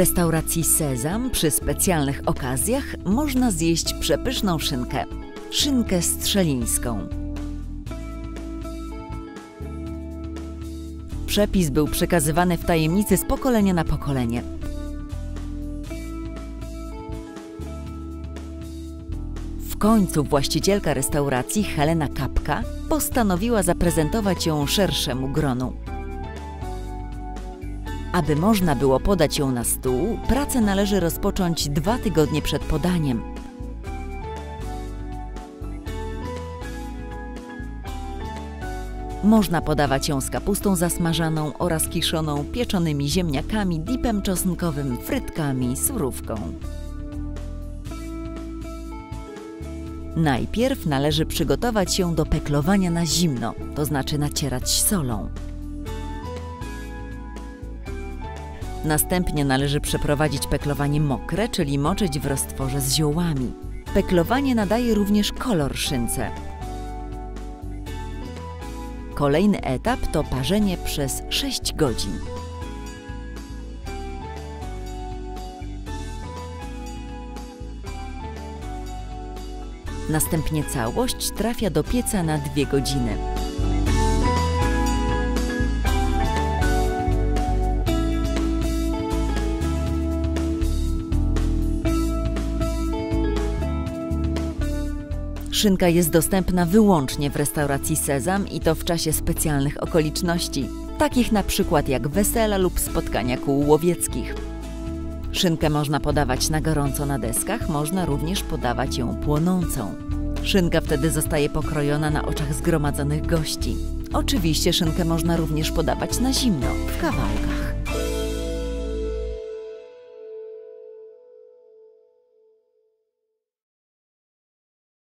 restauracji Sezam przy specjalnych okazjach można zjeść przepyszną szynkę. Szynkę strzelińską. Przepis był przekazywany w tajemnicy z pokolenia na pokolenie. W końcu właścicielka restauracji Helena Kapka postanowiła zaprezentować ją szerszemu gronu. Aby można było podać ją na stół, pracę należy rozpocząć dwa tygodnie przed podaniem. Można podawać ją z kapustą zasmażaną oraz kiszoną, pieczonymi ziemniakami, dipem czosnkowym, frytkami, surówką. Najpierw należy przygotować ją do peklowania na zimno, to znaczy nacierać solą. Następnie należy przeprowadzić peklowanie mokre, czyli moczyć w roztworze z ziołami. Peklowanie nadaje również kolor szynce. Kolejny etap to parzenie przez 6 godzin. Następnie całość trafia do pieca na 2 godziny. Szynka jest dostępna wyłącznie w restauracji Sezam i to w czasie specjalnych okoliczności, takich na przykład jak wesela lub spotkania kół łowieckich. Szynkę można podawać na gorąco na deskach, można również podawać ją płonącą. Szynka wtedy zostaje pokrojona na oczach zgromadzonych gości. Oczywiście szynkę można również podawać na zimno, w kawałkach.